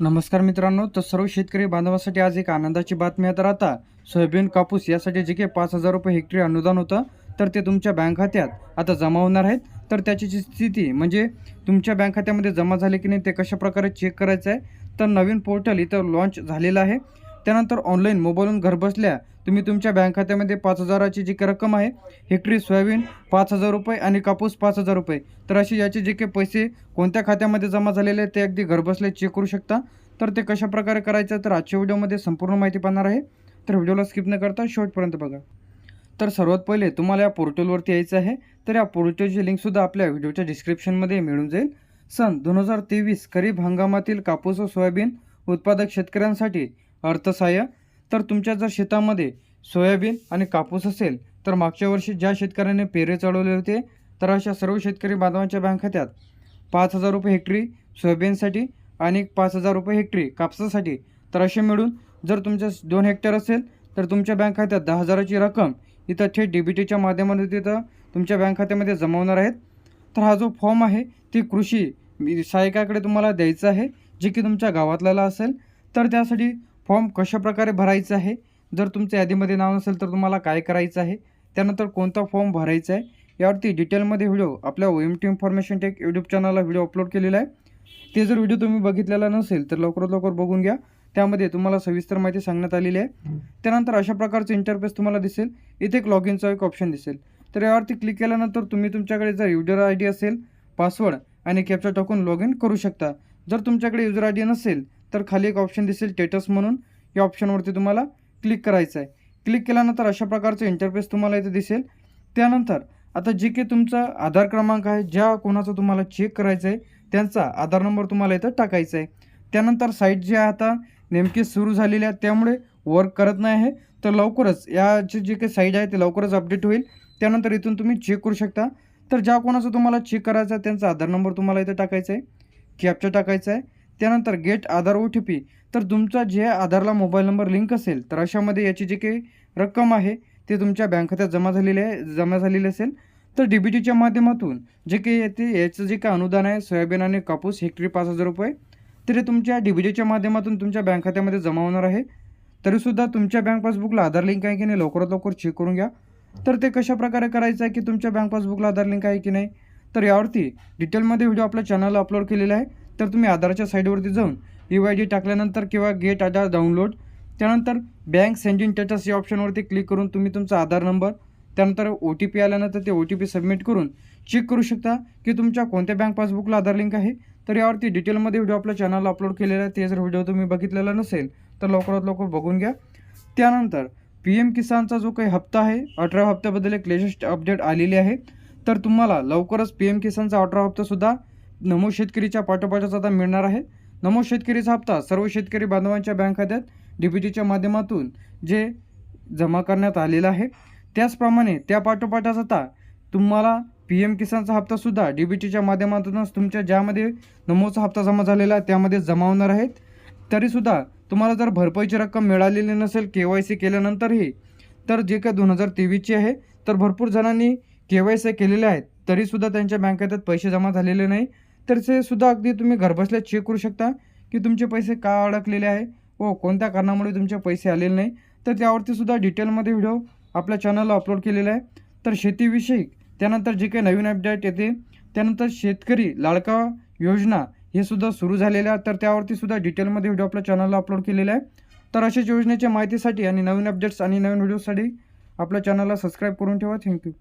नमस्कार मित्रांनो तर सर्व शेतकरी बांधवासाठी आज एक आनंदाची बातमी आहे. तर आता सोयाबीन कापूस यासाठी जे काही पाच हजार रुपये हेक्टरी अनुदान होतं. तर ते तुमच्या बँक खात्यात आता जमा होणार आहेत. तर त्याची जी स्थिती म्हणजे तुमच्या बँक खात्यामध्ये जमा झाले की नाही ते कशाप्रकारे चेक करायचं आहे. तर नवीन पोर्टल इथं लॉन्च झालेलं आहे. त्यानंतर ऑनलाईन मोबाईलवरून घरबसल्या तुम्ही तुमच्या बँक खात्यामध्ये पाच हजाराची जी काही रक्कम आहे हेक्टरी सोयाबीन पाच हजार रुपये आणि कापूस पाच हजार रुपये. तर अशी याचे जे काही पैसे कोणत्या खात्यामध्ये जमा झालेले ते अगदी घरबसल्या चेक करू शकता. तर ते कशा प्रकारे करायचं तर आजच्या व्हिडिओमध्ये संपूर्ण माहिती पाहणार आहे. तर व्हिडिओला स्किप न करता शेवटपर्यंत बघा. तर सर्वात पहिले तुम्हाला या पोर्टलवरती यायचं आहे तर या पोर्टलची लिंकसुद्धा आपल्या व्हिडिओच्या डिस्क्रिप्शनमध्ये मिळून जाईल. सन दोन हजार तेवीस खरीप हंगामातील कापूस व सोयाबीन उत्पादक शेतकऱ्यांसाठी अर्थसहाय्य तर तुमच्या जर शेतामध्ये सोयाबीन आणि कापूस असेल तर मागच्या वर्षी ज्या शेतकऱ्याने पेरे चढवले होते तर अशा सर्व शेतकरी बांधवांच्या बँक खात्यात पाच हजार रुपये हेक्टरी सोयाबीनसाठी आणि पाच हजार रुपये हेक्टरी कापसासाठी. तर असे मिळून जर तुमच्या दोन हेक्टर असेल तर तुमच्या बँक खात्यात दहा हजाराची रक्कम इथं थेट डी बी टीच्या माध्यमातून तिथं तुमच्या बँक खात्यामध्ये जमा होणार आहेत. तर हा जो फॉर्म आहे ती कृषी सहाय्यकाकडे तुम्हाला द्यायचा आहे जे की तुमच्या गावातल्याला असेल. तर त्यासाठी फॉर्म कशाप्रकारे भरायचा आहे? जर तुमच्या यादीमध्ये नाव नसेल तर तुम्हाला काय करायचं आहे? त्यानंतर कोणता फॉर्म भरायचा आहे? यावरती डिटेलमध्ये व्हिडिओ आपल्या O M T information tech YouTube चॅनलला व्हिडिओ अपलोड केलेला आहे. ते जर व्हिडिओ तुम्ही बघितलेला नसेल तर लवकरात लवकर बघून घ्या. त्यामध्ये तुम्हाला सविस्तर माहिती सांगण्यात आलेली आहे. त्यानंतर अशा प्रकारचं इंटरफेस तुम्हाला दिसेल. इथे एक लॉग इनचा एक ऑप्शन दिसेल. तर यावरती क्लिक केल्यानंतर तुम्ही तुमच्याकडे जर युजर आय डी असेल पासवर्ड आणि कॅप्चा टाकून लॉग इन करू शकता. जर तुमच्याकडे युजर आय डी नसेल तर खाली एक ऑप्शन दिसेल स्टेटस म्हणून. या ऑप्शनवरती तुम्हाला क्लिक करायचं आहे क्लिक केल्यानंतर अशा प्रकारचं इंटरफेस तुम्हाला इथे दिसेल. त्यानंतर आता जे काही तुमचा आधार क्रमांक आहे ज्या कोणाचा तुम्हाला चेक करायचं आहे त्यांचा आधार नंबर तुम्हाला इथं टाकायचा आहे त्यानंतर साईट जी आहे आता नेमकी सुरू झालेली आहे त्यामुळे वर्क करत नाही आहे. तर लवकरच याची जी काही साईट आहे ते लवकरच अपडेट होईल. त्यानंतर इथून तुम्ही चेक करू शकता. तर ज्या कोणाचा तुम्हाला चेक करायचा आहे त्यांचा आधार नंबर तुम्हाला इथं टाकायचा आहे कॅपचा टाकायचा आहे त्यानंतर get Aadhaar O T P तर तुमचा जे आधारला मोबाईल नंबर लिंक असेल तर अशामध्ये याची जी काही रक्कम आहे ते तुमच्या बँक खात्यात जमा झालेली आहे जमा झालेली असेल. तर डी बी टीच्या माध्यमातून जे काही येते याचं जे काही अनुदान आहे सोयाबीन आणि कापूस हेक्टरी पाच हजार रुपये तरी तुमच्या डी बी टीच्या माध्यमातून तुमच्या बँक खात्यामध्ये जमा होणार आहे. तरीसुद्धा तुमच्या बँक पासबुकला आधार लिंक आहे की नाही लवकरात लवकर चेक करून घ्या. तर ते कशा प्रकारे करायचं आहे की तुमच्या बँक पासबुकला आधार लिंक आहे की नाही तर यावरती डिटेलमध्ये व्हिडिओ आपल्या चॅनलला अपलोड केलेला आहे. तर तुम्ही आधारच्या साईडवरती जाऊन यू आय डी टाकल्यानंतर किंवा गेट आधार डाउनलोड त्यानंतर बँक सेंडिंग स्टेटस या ऑप्शनवरती क्लिक करून तुम्ही तुमचा आधार नंबर त्यानंतर ओ टी पी आल्यानंतर ते ओ टी पी सबमिट करून चेक करू शकता की तुमच्या कोणत्या बँक पासबुकला आधार लिंक आहे. तर यावरती डिटेलमध्ये व्हिडिओ आपल्या चॅनलला अपलोड केलेला आहे. ते जर व्हिडिओ तुम्ही बघितलेला नसेल तर लवकरात लवकर बघून घ्या. त्यानंतर पी एम किसानचा जो काही हप्ता आहे अठरा हप्त्याबद्दल एक लेटेस्ट अपडेट आलेली आहे. तर तुम्हाला लवकरच पी एम किसानचा अठरा हप्तासुद्धा नमो शेतकरीच्या पाठोपाठच आता मिळणार आहे. नमो शेतकरीचा हप्ता सर्व शेतकरी बांधवांच्या बँक खात्यात डी बी टीच्या माध्यमातून जे जमा करण्यात आलेला आहे. त्याचप्रमाणे त्या पाठोपाठच आता तुम्हाला पी एम किसानचा हप्तासुद्धा डी बी टीच्या माध्यमातूनच तुमच्या ज्यामध्ये नमोचा हप्ता जमा झालेला आहे त्यामध्ये जमा होणार आहेत. तरीसुद्धा तुम्हाला जर भरपाईची रक्कम मिळालेली नसेल के वाय सी केल्यानंतरही तर जे काय दोन हजार तेवीसची आहे तर भरपूर जणांनी के वाय सी केलेले आहेत. तरीसुद्धा त्यांच्या बँक खात्यात पैसे जमा झालेले नाही. तर सुद्धा अगदी तुम्ही घरबसल्या चेक करू शकता की तुमचे पैसे का अडकलेले आहे व कोणत्या कारणामुळे तुमचे पैसे आलेले नाही. तर त्यावरती सुद्धा डिटेलमध्ये व्हिडिओ आपल्या चॅनलला अपलोड केलेला आहे. तर शेतीविषयी त्यानंतर जे काही नवीन अपडेट येते त्यानंतर शेतकरी लाडका योजना हे सुद्धा सुरू झालेल्या आहे तर त्यावरती सुद्धा डिटेलमध्ये व्हिडिओ आपल्या चॅनलला अपलोड केलेला आहे. तर अशाच योजनेच्या माहितीसाठी आणि नवीन अपडेट्स आणि नवीन व्हिडिओसाठी आपल्या चॅनलला सबस्क्राईब करून ठेवा. थँक्यू